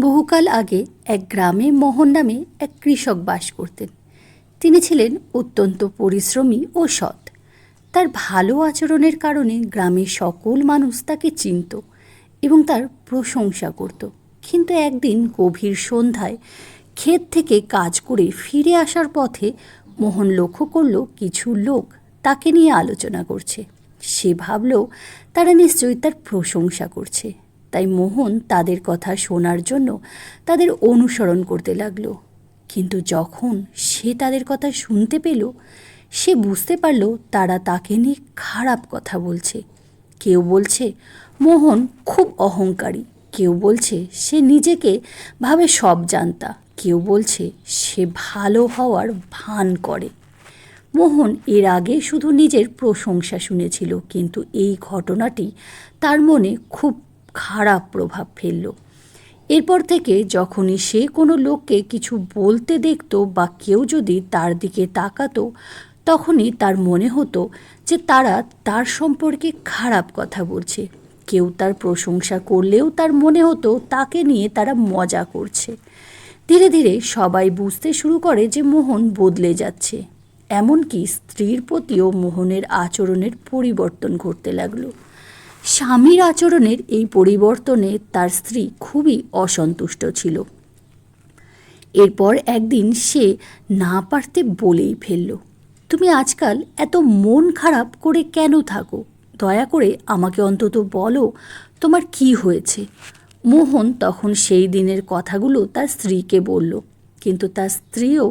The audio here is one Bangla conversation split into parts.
বহুকাল আগে এক গ্রামে মোহন নামে এক কৃষক বাস করতেন। তিনি ছিলেন অত্যন্ত পরিশ্রমী ও সৎ। তার ভালো আচরণের কারণে গ্রামের সকল মানুষ তাকে চিনত এবং তার প্রশংসা করত। কিন্তু একদিন গভীর সন্ধ্যায় ক্ষেত থেকে কাজ করে ফিরে আসার পথে মোহন লক্ষ্য করল কিছু লোক তাকে নিয়ে আলোচনা করছে। সে ভাবল, তারা নিশ্চয়ই তার প্রশংসা করছে। তাই মোহন তাদের কথা শোনার জন্য তাদের অনুসরণ করতে লাগল। কিন্তু যখন সে তাদের কথা শুনতে পেল, সে বুঝতে পারল তারা তাকে নিয়ে খারাপ কথা বলছে। কেউ বলছে, মোহন খুব অহংকারী। কেউ বলছে, সে নিজেকে ভাবে সব জানতা। কেউ বলছে, সে ভালো হওয়ার ভান করে। মোহন এর আগে শুধু নিজের প্রশংসা শুনেছিল, কিন্তু এই ঘটনাটি তার মনে খুব খারাপ প্রভাব ফেলল। এরপর থেকে যখনই সে কোনো লোককে কিছু বলতে দেখত বা কেউ যদি তার দিকে তাকাতো, তখনই তার মনে হতো যে তারা তার সম্পর্কে খারাপ কথা বলছে। কেউ তার প্রশংসা করলেও তার মনে হতো তাকে নিয়ে তারা মজা করছে। ধীরে ধীরে সবাই বুঝতে শুরু করে যে মোহন বদলে যাচ্ছে। এমনকি স্ত্রীর প্রতিও মোহনের আচরণের পরিবর্তন ঘটতে লাগল। স্বামীর আচরণের এই পরিবর্তনে তার স্ত্রী খুবই অসন্তুষ্ট ছিল। এরপর একদিন সে না পারতে বলেই ফেলল, তুমি আজকাল এত মন খারাপ করে কেন থাকো? দয়া করে আমাকে অন্তত বলো, তোমার কি হয়েছে? মোহন তখন সেই দিনের কথাগুলো তার স্ত্রীকে বলল, কিন্তু তার স্ত্রীও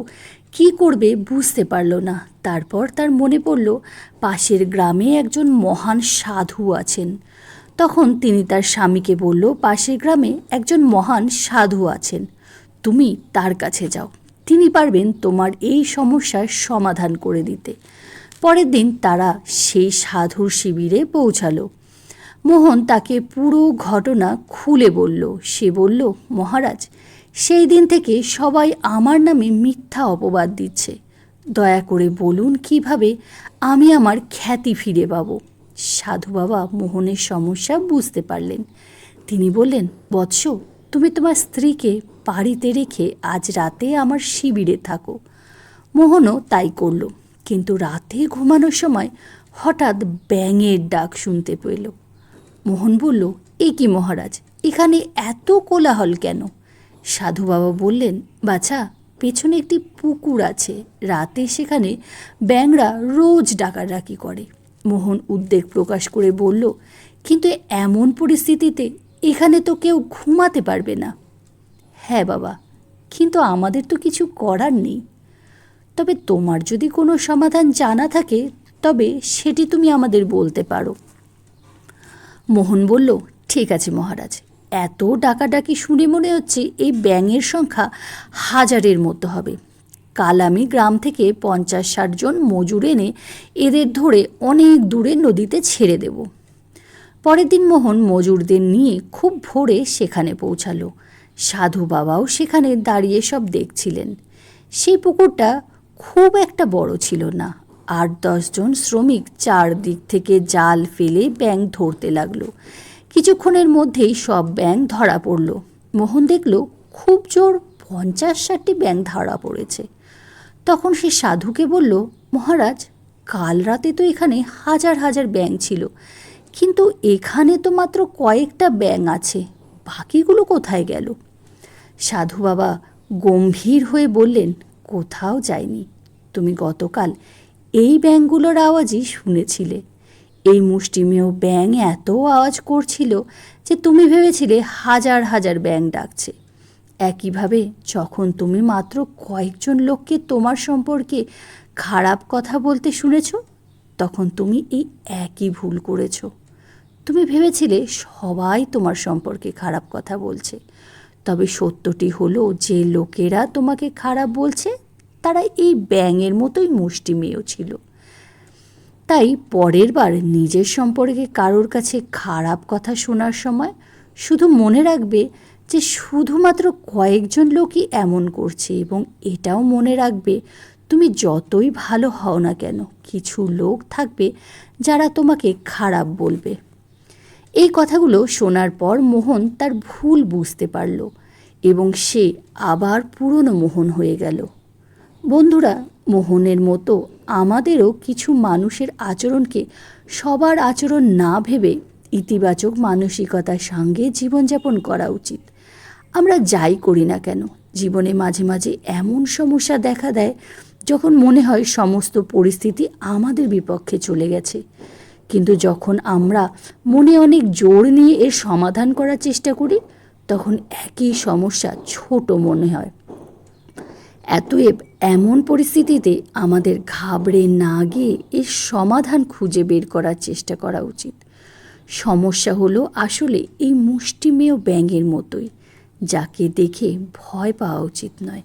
কি করবে বুঝতে পারল না। তারপর তার মনে পড়ল, পাশের গ্রামে একজন মহান সাধু আছেন। তখন তিনি তার স্বামীকে বলল, পাশের গ্রামে একজন মহান সাধু আছেন। তুমি তার কাছে যাও। তিনি পারবেন তোমার এই সমস্যার সমাধান করে দিতে। পরের দিন তারা সেই সাধুর শিবিরে পৌঁছালো। মোহন তাকে পুরো ঘটনা খুলে বলল। সে বলল, মহারাজ সেই দিন থেকে সবাই আমার নামে মিথ্যা অপবাদ দিচ্ছে। দয়া করে বলুন কীভাবে আমি আমার খ্যাতি ফিরে পাবো? সাধু বাবা মোহনের সমস্যা বুঝতে পারলেন। তিনি বললেন, বৎস, তুমি তোমার স্ত্রীকে বাড়িতে রেখে আজ রাতে আমার শিবিরে থাকো। মোহনও তাই করল, কিন্তু রাতে ঘুমানোর সময় হঠাৎ ব্যাঙের ডাক শুনতে পেল। মোহন বলল, এ কি মহারাজ, এখানে এত কোলাহল কেন? সাধু বাবা বললেন, বাছা, পেছনে একটি পুকুর আছে। রাতে সেখানে ব্যাংরা রোজ ডাকাডাকি করে। মোহন উদ্বেগ প্রকাশ করে বলল, কিন্তু এমন পরিস্থিতিতে এখানে তো কেউ ঘুমাতে পারবে না। হ্যাঁ বাবা, কিন্তু আমাদের তো কিছু করার নেই। তবে তোমার যদি কোনো সমাধান জানা থাকে, তবে সেটি তুমি আমাদের বলতে পারো। মোহন বলল, ঠিক আছে মহারাজ এত ডাকাডাকি শুনে মনে হচ্ছে এই ব্যাঙের সংখ্যা হাজারের মতো হবে। কাল আমি গ্রাম থেকে পঞ্চাশ ষাট জন মজুর এনে এদের ধরে অনেক দূরে নদীতে ছেড়ে দেব। পরের দিন মোহন মজুরদের নিয়ে খুব ভোরে সেখানে পৌঁছালো। সাধু বাবাও সেখানে দাঁড়িয়ে সব দেখছিলেন। সেই পুকুরটা খুব একটা বড় ছিল না। আট দশজন শ্রমিক চারদিক থেকে জাল ফেলে ব্যাঙ ধরতে লাগল। কিছুক্ষণের মধ্যেই সব ব্যাঙ ধরা পড়ল। মোহন দেখল, খুব জোর পঞ্চাশ ষাটটি ব্যাঙ ধরা পড়েছে। তখন সে সাধুকে বলল, মহারাজ, কাল রাতে তো এখানে হাজার হাজার ব্যাঙ ছিল, কিন্তু এখানে তো মাত্র কয়েকটা ব্যাঙ আছে, বাকিগুলো কোথায় গেল? সাধু বাবা গম্ভীর হয়ে বললেন, কোথাও যায়নি। তুমি গতকাল এই ব্যাঙগুলোর আওয়াজই শুনেছিলে। এই মুষ্টিমেয় ব্যাঙ এত আওয়াজ করছিল যে তুমি ভেবেছিলে হাজার হাজার ব্যাঙ ডাকছে। একইভাবে যখন তুমি মাত্র কয়েকজন লোককে তোমার সম্পর্কে খারাপ কথা বলতে শুনেছ, তখন তুমি এই একই ভুল করেছ। তুমি ভেবেছিলে সবাই তোমার সম্পর্কে খারাপ কথা বলছে। তবে সত্যটি হলো, যে লোকেরা তোমাকে খারাপ বলছে, তারা এই ব্যাঙের মতোই মুষ্টিমেয় ছিল। তাই পরের বার নিজের সম্পর্কে কারোর কাছে খারাপ কথা শোনার সময় শুধু মনে রাখবে যে শুধুমাত্র কয়েকজন লোকই এমন করছে এবং এটাও মনে রাখবে, তুমি যতই ভালো হও না কেন, কিছু লোক থাকবে যারা তোমাকে খারাপ বলবে। এই কথাগুলো শোনার পর মোহন তার ভুল বুঝতে পারল এবং সে আবার পুরনো মোহন হয়ে গেল। বন্ধুরা, মোহনের মতো আমাদেরও কিছু মানুষের আচরণকে সবার আচরণ না ভেবে ইতিবাচক মানসিকতার সঙ্গে জীবনযাপন করা উচিত। আমরা যাই করি না কেন, জীবনে মাঝে মাঝে এমন সমস্যা দেখা দেয় যখন মনে হয় সমস্ত পরিস্থিতি আমাদের বিপক্ষে চলে গেছে। কিন্তু যখন আমরা মনে অনেক জোর নিয়ে এর সমাধান করার চেষ্টা করি, তখন একই সমস্যা ছোট মনে হয়। এতএব এমন পরিস্থিতিতে আমাদের ঘাবড়ে না গিয়ে এর সমাধান খুঁজে বের করার চেষ্টা করা উচিত। সমস্যা হলো আসলে এই মুষ্টিমেয় ব্যাঙের মতোই, যাকে দেখে ভয় পাওয়া উচিত নয়।